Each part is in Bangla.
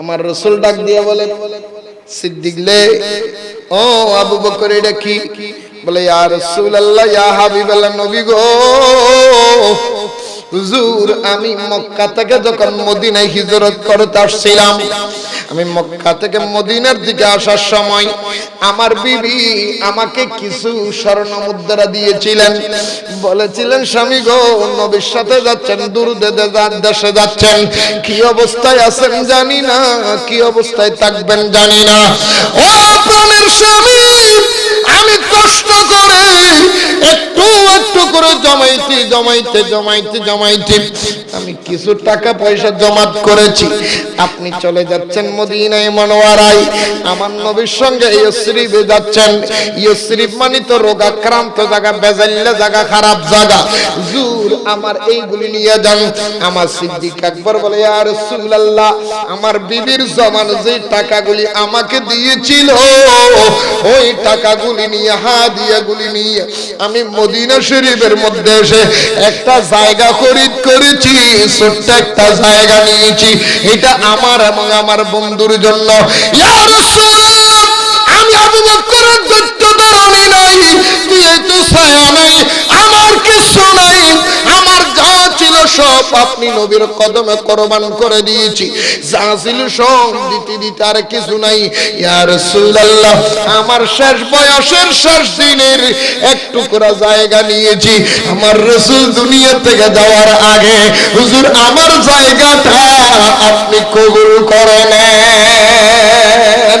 আমার রসুল ডাক দিয়ে বলে, সিদ্দিক লে, ও আবু বকর, এটা কি? বলে, ইয়া রাসূলুল্লাহ, ইয়া হাবিবাল্লাহ নবী গো। হুজুর, আমি মক্কা থেকে যখন মদিনায় হিজরত করতে আসছিলাম আমি মক্কা থেকে মদিনার দিকে আসার সময় আমার বিবি আমাকে কিছু স্বর্ণ মুদ্রা দিয়েছিলেন। বলেছিলেন, স্বামী গো, নবীর সাথে যাচ্ছেন দূর দেশে যাচ্ছেন। কি অবস্থায় আছেন জানি না, কি অবস্থায় থাকবেন জানি না। ও স্বামী! আমি কষ্ট করে একটু একটু করে জমাইতে জমাইতে জমাইতে জমাইতে আমি কিছু টাকা পয়সা জমাত করেছি। আপনি চলে যাচ্ছেন মদিনায় মনোয়ারাই আমার নবীর সঙ্গে ইয়সরিফে যাচ্ছেন। ইয়সরিফ মানে তো রোগাক্রান্ত জায়গা বেজাল্লা জায়গা, খারাপ জায়গা। জুর আমার এইগুলি নিয়ে যান। আমার সিদ্দিক আকবর বলে, ইয়া রাসূলুল্লাহ, আমার বিবির জমান যে টাকাগুলি আমাকে দিয়েছিল, ওই টাকাগুলি নিয়ে হাদিয়াগুলি নিয়ে আমি মদিনা শরীফের মধ্যে এসে একটা জায়গা খরিদ করেছি, ছোট্ট একটা জায়গা নিয়েছি। এটা আমার এবং আমার বন্ধুর জন্য। আমি আবু বকরের দত্ত দাঁড়ানি নাই, তুই তো ছায়া নাই, আমার কিছু নাই সব আপনি নবীর কদমে কোরবান করে দিয়েছি। যা ছিল সব দিতে দিতে আর কিছু নাই। ইয়া রাসূলুল্লাহ, আমার শেষ বয়সের শেষ দিনের এক টুকরা জায়গা নিয়েছি। আমার রসুল দুনিয়া থেকে যাওয়ার আগে, হুজুর, আমার জায়গাটা আপনি কবুল করে নেন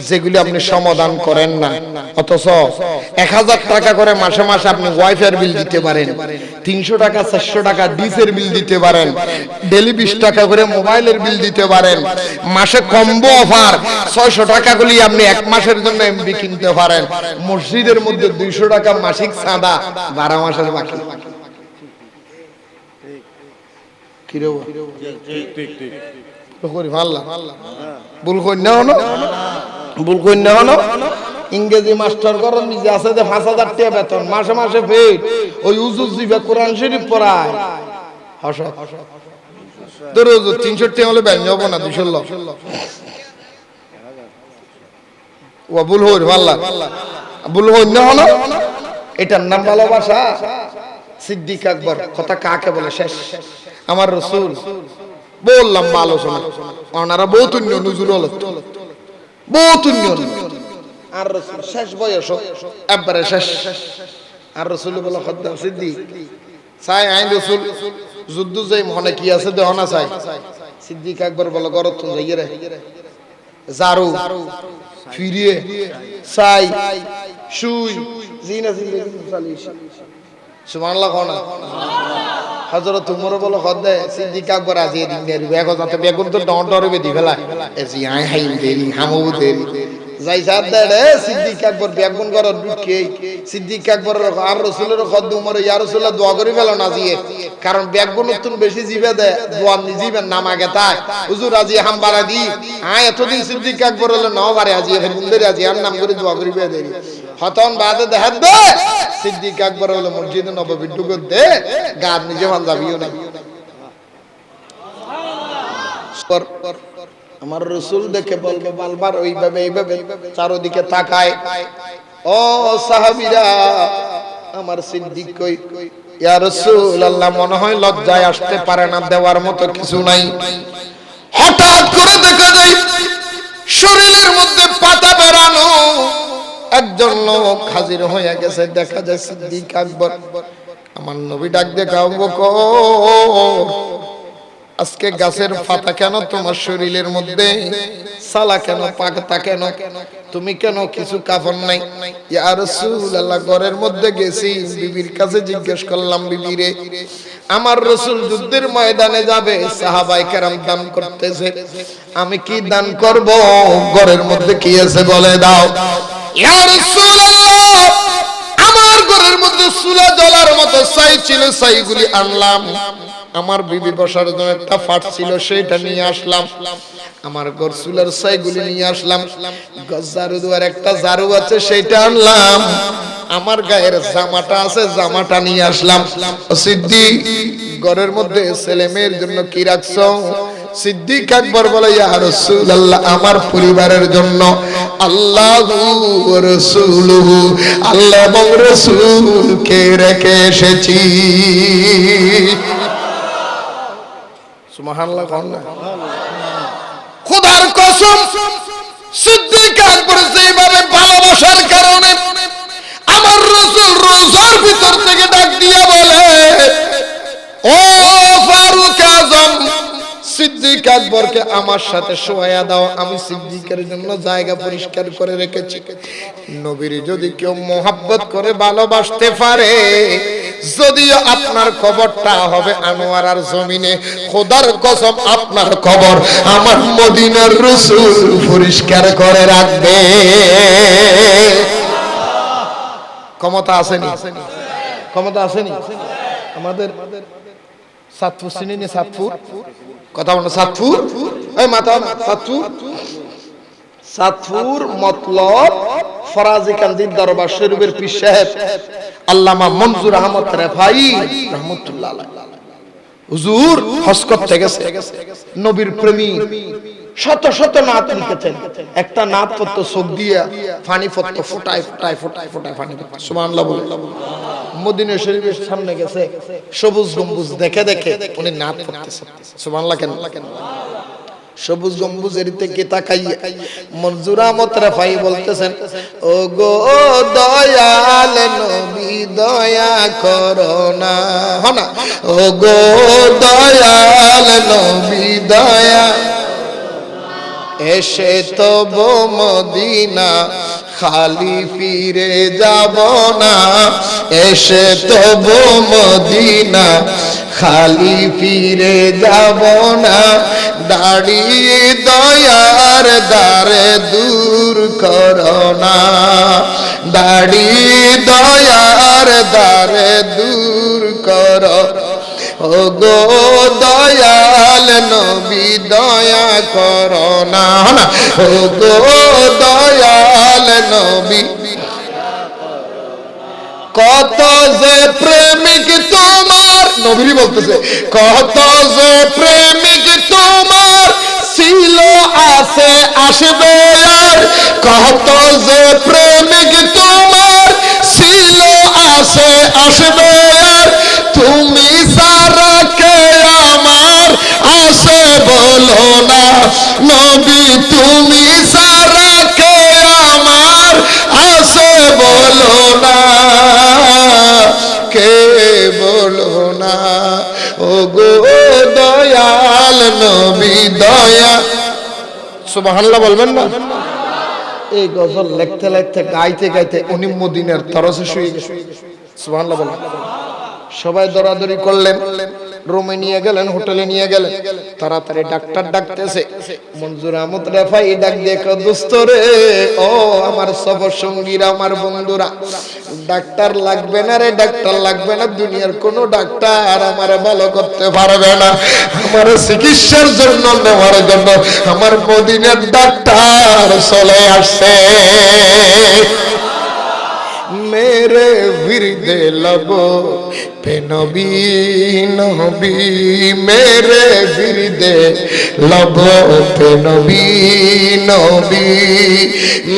যেগুলি আপনি সমাধান করেন না। অথচ এক হাজার টাকা করে মাসে মাসে আপনি ওয়াইফাই বিল দিতে পারেন তিনশো টাকা চারশো টাকা ডিসের বিল দিতে পারেন ডেলি বিশ টাকা করে মোবাইলের বিল দিতে পারেন মাসে কম্বো অফার ছয়শো টাকা গুলি আপনি এক মাসের জন্য এমবি কিনতে পারেন মসজিদের মধ্যে দুইশো টাকা মাসিক চাঁদা বারো মাসের বাকি। করি ভাল্লা। ভুল করি না। ভুল করি না হনো ইংরেজি মাস্টার নিজে আছে যে পাঁচ হাজার টাকা বেতন, মাসে মাসে পেট ওই উজুজ দিবে কোরআন শরীফ পড়ায়। হস তোর তিনশো টাকা হলে ব্যাংক হব না দুশো ও, ভুল হই ভাল্লা ভুল হই না হনো এটার নাম ভালোবাসা? সিদ্দিক আকবর, কথা কাকে বলে? শেষ। আমার রসুল। বললাম আলোচনা ওনারা বহুত উন্য নজরুল হলো। বহুত উন্য আর রসুল শেষ বয়স একবারে শেষ। আর রসুল বলে খদ্দাম সিদ্দিক চাই আইন রসুল যুদ্ধ যাই মনে কি আছে দেহ না চাই? সিদ্দিক একবার বলে গরত যাই রে। জারু ফিরিয়ে চাই শুই। জিনা জিন্দগি চালিয়েছি সুবহানাল্লাহ কোনা হযরত উমর বলে খদে সিদ্দিক আকবর আজি দিন দেরি বেগ যাতে বেগুন তো ডর ডরবে দি ফেলা। এসি আই হাই, দেরি, হামু, দেরি। যাই সাদ দে সিদ্দিক আকবর বেগুন কর ঢুকে সিদ্দিক আকবর আর রাসূলের খদ উমর, ইয়া রাসূলুল্লাহ দোয়া করি ফেলো না জিয়ে কারণ বেগুন তুন বেশি জিবে দে, দোয়া নিজিবে নামা গেতায় হুজুর, আজি হাম বাড়া দি। আয়, এতদিন সিদ্দিক আকবর হলো নাও বারে আজি বেগুন দেরি আজি আর নাম করে দোয়া করি বে দেরি। হতন বাদে দেখাত দে। সিদ্দিক আকবর হলো মসজিদে নববী ঢুকে দে। গাদ নিজে যাবিও না আমার রসুল দেখে বলবে বালবার ওইভাবে, এইভাবে চারোদিকে তাকায়। ও সাহাবিরা, আমার সিদ্দিক কই, ইয়া রসুল আল্লাহ মনে হয় লজ্জায় আসতে পারে না, দেওয়ার মতো কিছু নাই। হঠাৎ করে দেখা যায়, শরীরের মধ্যে পাতা বেরানো একজন লোক হাজির হয়ে গেছে, দেখা যায় সিদ্দিক আকবর। আমার নবী ডাক কাউ আজকে গাছের পাতা কেন তোমার শরীরের মধ্যে? সালা কেন পাকতা কেন? তুমি কেন কিছু কাফন নাই? ইয়া রাসূলুল্লাহ, ঘরের মধ্যে গেছি, বিবির কাছে জিজ্ঞেস করলাম বিবিরে আমার রসুল যুদ্ধের ময়দানে যাবে সাহাবাই কেরাম দান করতেছে। আমি কি দান করব? ঘরের মধ্যে কি আছে বলে দাও। আমার ঘরের মধ্যে সুলা জ্বলার মতো সাই ছিল সাইগুলি আনলাম। আমার বিবি বসার জন্য একটা ফাট ছিল সেটা নিয়ে আসলাম। আমার ঘর সুলার সাইগুলি নিয়ে আসলাম। গজারু দুয়ার একটা জারু আছে সেটা আনলাম। আমার গায়ের জামাটা আছে, জামাটা নিয়ে আসলাম। সিদ্ধি ঘরের মধ্যে ছেলে মেয়ের জন্য কি রাখছো? সিদ্দিক আকবর বলে, ইয়া রাসূলুল্লাহ, আমার পরিবারের জন্য আল্লাহু ওয়া আল্লাহ এবং রাসূলকে রেখে এসেছি। ভিতর থেকে ডাক দিয়া বলে, ও ফারুক আজম সিদ্দিক আকবরকে আমার সাথে শোয়া দাও, আমি সিদ্দিকের জন্য জায়গা পরিষ্কার করে রেখেছি। নবীর যদি কেউ মোহাব্বত করে ভালোবাসতে পারে, যদিও আপনার খবরটা হবে আনোয়ারার জমিনে, খোদার কসম আপনার খবর আমার মদিনার রসুল পরিষ্কার করে রাখবে। ক্ষমতা আসেনি? ক্ষমতা আসেনি? আমাদের সাতপুর, চিনি সাতপুর? কথা বলো, সাতফুর? এই মাথা, সাতফুর? সাতফুর মতলব ফরাজি কান্দির দরবার শরীফের পীর সাহেব আল্লামা মনজুর আহমদ রেফাই রহমতুল্লাহ। হুজুর হজ করতে গেছে। নবীর প্রেমী। শত শত নাত লিখেছেন। একটা নাত পত্র চোখ দিয়া ফানি পত্র ফুটায় ফুটায় ফুটায় ফুটায় ফানি পত্র। সুবহানাল্লাহ বলে। মদিনা শরীফের সামনে গেছে, সবুজ গম্বুজ দেখে দেখে উনি নাত পড়তেছে সুবহানাল্লাহ কেন? সবুজ গম্বুজের থেকে তাকাইয়ে মনজুর আহমদ রাফাই বলতেছেন ও গো দয়াল নবী, দয়া করো না। হনা? ও গো দয়াল নবী, দয়া এসে তব মদিনা খালি ফিরে যাব না। এসে তব মদিনা খালি ফিরে যাব না। দাঁড়িয়ে দয়ার দ্বারে দূর করোনা দাঁড়িয়ে দয়ার দ্বারে দূর দয়া করো না। গো দয়াল নবী। কত যে প্রেমিক তোমার নবী বলতেছে, কত যে প্রেমিক তোমার ছিল, আছে, আসবে। আর কত যে প্রেমিক তোমার ছিল, আছে, আসবে। বলো না, নবী, তুমি সারা কে আমার আসে বলো না। কে বলো না? ও গো দয়াল নবী, দয়া সুবহানাল্লাহ বলবেন না? এই গজল লিখতে লিখতে, গাইতে গাইতে উনি মদিনার তরসে শুয়ে গেছে। সুবহানাল্লাহ বলেন সবাই দরাদরি করলেন। রুমে নিয়ে গেলেন হোটেলে নিয়ে গেলেন। তাড়াতাড়ি ডাক্তার ডাকতেছে মঞ্জুর আহমদ রেফাই ডাক কয়, দোস্ত রে ও আমার সফর সঙ্গীরা আমার বন্ধুরা ডাক্তার লাগবে না রে ডাক্তার লাগবে না দুনিয়ার কোনো ডাক্তার আমার ভালো করতে পারবে না। আমার চিকিৎসার জন্য নেওয়ার জন্য আমার মদিনার ডাক্তার চলে আসছে। মেরে বিরদে লগো पे नबी नबी मेरे बिरदे लबो पे नबी नबी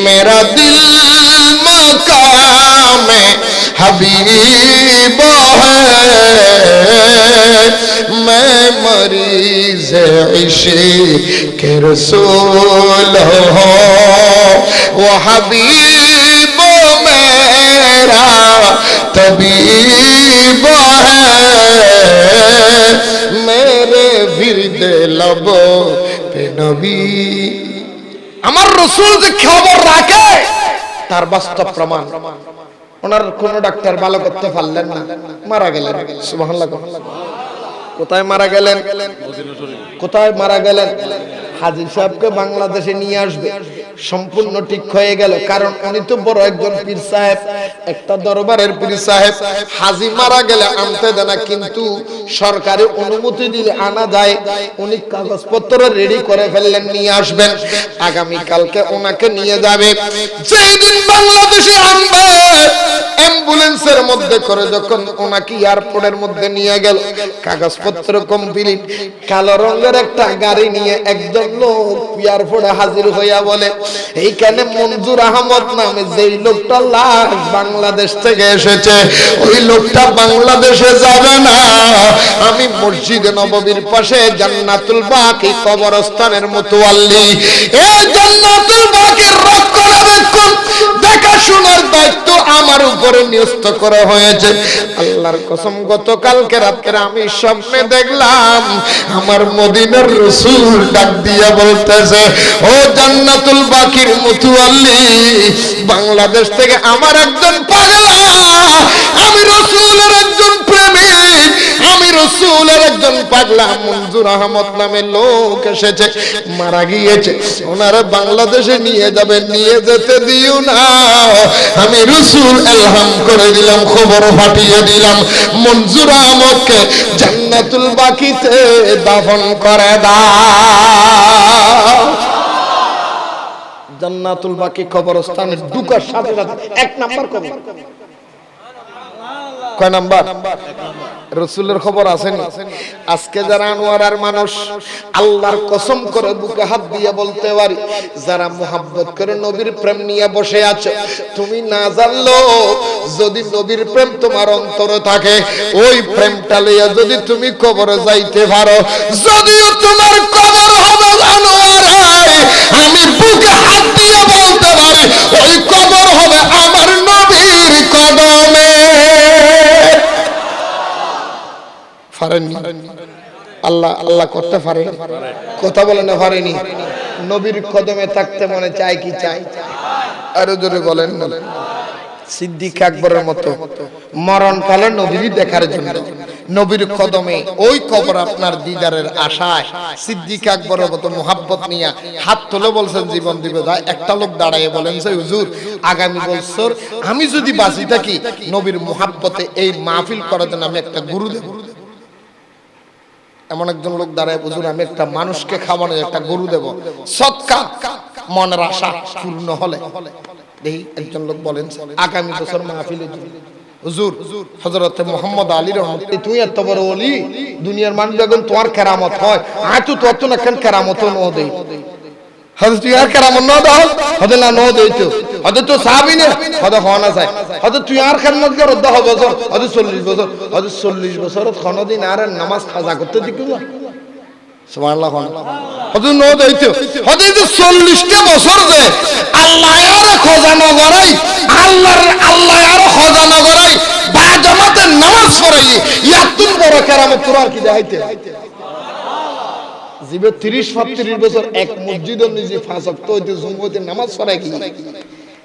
मेरा दिल मकाम हबीब है मैं मरीज इश्क रसूल हो वो हबीब तबीब है मेरे বিরদ লব পে নবী আমার রসুল যে খবর রাখে তার বাস্তব প্রমাণ ওনার কোন ডাক্তার ভালো করতে পারলেন না মারা গেলেন সুবহানাল্লাহ কোথায় মারা গেলেন কোথায় মারা গেলেন হাজি সাহেবকে বাংলাদেশে নিয়ে আসবে সম্পূর্ণ ঠিক হয়ে গেল। কারণ উনি তো বড় একজন পীর সাহেব, একটা দরবারের পীর সাহেব। হাজি মারা গেলে আনতে দেয় না কিন্তু সরকারি অনুমতি দিলে আনা যায়। উনি কাগজপত্র রেডি করে ফেললেন, নিয়ে আসবেন। আগামী কালকে ওনাকে নিয়ে যাবে। যেই দিন বাংলাদেশে আনবে, অ্যাম্বুলেন্সের মধ্যে করে যখন ওনাকে এয়ারপোর্টের মধ্যে নিয়ে গেল, কাগজপত্র কমপ্লিট কালো রঙের একটা গাড়ি নিয়ে একজন লোক এয়ারপোর্টে হাজির হইয়া বলে এইখানে মঞ্জুর আহমদ নামে যেই লোকটা লাশ বাংলাদেশ থেকে এসেছে, ওই লোকটা বাংলাদেশে যাবে না। আমি মসজিদে নববীর পাশে জান্নাতুল বাকি কবরস্থানের মতোয়াল্লি। এই জান্নাতুল বাকির রক্ষণাবেক্ষণ দেখাশোনার দায়িত্ব আমার উপরে ন্যস্ত করা হয়েছে। আল্লাহর কসম, গতকালকে রাত্রে আমি স্বপ্নে দেখলাম, আমার মদিনার রসুল ডাক দিয়া বলতেছে, ও জান্নাতুল বাকির মুতুয়াল্লি বাংলাদেশ থেকে আমার একজন পাগলা, আমি রসুলের একজন আমি রসুলের একজন পাগলা, মঞ্জুর আহমদ নামে লোক এসেছে, মারা গিয়েছে, ওনারা বাংলাদেশে নিয়ে যাবে, নিয়ে যেতে দিও না। আমি রসুল এলহাম করে দিলাম, খবর ফাটিয়ে দিলাম, মঞ্জুর আহমদকে জান্নাতুল বাকিতে দাফন করে দাও। জান্নাতুল বাকি কবরস্থানে ঢুকার সাথে সাথে এক নাম্বার কবর। কয় নাম্বার? রসুলের খবর আসেনি? আজকে যারা আনোয়ারার মানুষ, আল্লাহর কসম করে বুকে হাত দিয়ে বলতে পারি, যারা মোহাব্বত করে নবীর প্রেম নিয়ে বসে আছে, তুমি না জানলো, যদি নবীর প্রেম তোমার অন্তরে থাকে, ওই প্রেমটা লইয়া যদি তুমি কবরে যাইতে পারো, যদিও তোমার আল্লাহ করতে পারে? কথা বলে না পারেনি। নবীর কদমে থাকতে মনে চায় কি চাই আরও জোরে বলেন। সিদ্দিক আকবরের মতো। দেখার জন্য। নবীর কদমে ওই কবর আপনার দিদারের আশায়। সিদ্দিক আকবরের মতো মোহাব্বত নিয়ে হাত তুলে বলছেন, জীবন দিবে যায়। একটা লোক দাঁড়ায় বলেন যে হুজুর, আগামী বছর আমি যদি বাঁচি থাকি, নবীর মোহাব্বতে এই মাহফিল করার জন্য আমি একটা গুরু দেব। এমন একজন লোক দাঁড়ায় বুঝুন আমি একটা মানুষকে খাওয়ানো একটা গরু দেব। সৎকা? মনের আশা পূর্ণ হলে। দেখি একজন লোক বলেন, আগামী বছর মাহফিলে হুজুর হজরতে মোহাম্মদ আলী তুই এত বড় অলি দুনিয়ার মানুষ যখন তোমার কেরামত হয় আয় তো তোর তো না কেন কেরামত ন দেই? হয়তো তুই আর কেরামত ন দাও হয়তো না ন দেই তো। হয়তো তো সাহাবি না? হয়তো হওয়া না যায় হয়তো তুই আর খেদমত কর দহ বছর। হয়তো চল্লিশ বছর। হয়তো চল্লিশ বছর কোনোদিন আর নামাজ খাজা করতে দিকে সুবহানাল্লাহ হয়তো ন দেই তো হয়তো তো চল্লিশটা বছর যে আল্লাহ আল্লাহর নামাজ পড়াই বড় কেরামত তোর আর কি দেখাইতে? জীবে তিরিশ, পঁয়ত্রিশ বছর এক মসজিদ নিজে নামাজ কি?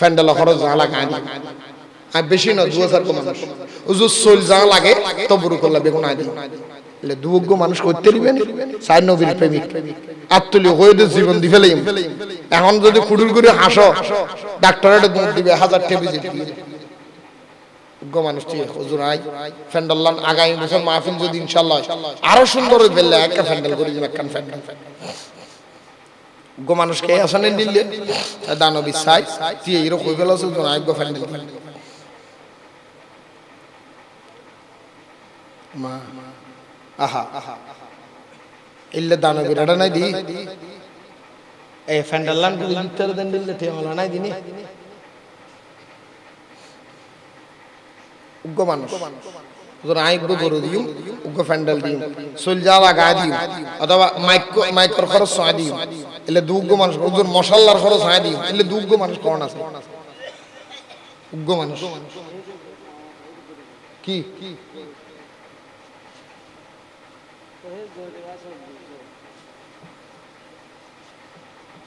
ফ্যান্ডাল খরচ জালা গানি আর বেশি না, দু হাজার কম উজুর সোল যা লাগে, তবুরু করলে বেগুন দিও এলে দুয়োগ্য মানুষ করতে দিবেন সাই নবীর প্রেমিক। আত্মলি হয়ে জীবন দি ফেলে এখন যদি কুড়ুল করে হাসো ডাক্তারের দুধ দিবে, হাজার টেবি যোগ্য হুজুর আগামী বছর মাহফিল যদি ইনশাল্লাহ আরও সুন্দর হয়ে ফেললে একটা ফ্যান্ডেল করে দিবে, একখান ফ্যান্ডেল গো মানুষকে আসনে নিলে দানবী সাই তুই এইরকম হয়ে ফেলাস আয়োগ্য ফ্যান্ডেল মা, আহা ইল্লে দানবীর এটা নাই দি। এ ফ্যান্ডালান গুলি নাই দিনি। উগ্র মানুষ। আইগ্য গরু দিও উগ্র ফ্যান্ডেল দিও যাওয়া গায়ে দিও, অথবা মাইক মাইকর খরচ ছয় দিও, এলে দুগ্গ মানুষ ওদের মশাল্লার খরচ হয় দিও, এলে দুগ্গ মানুষ কোন আছে? উগ্র মানুষ। কি?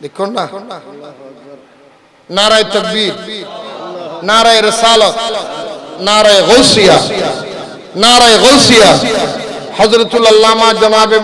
দেখুন না। নারায় তকবীর, নারায় রসালত, নারায় গৌসিয়া। নারায় গৌসিয়া হজরতুল্লাহ জনাবে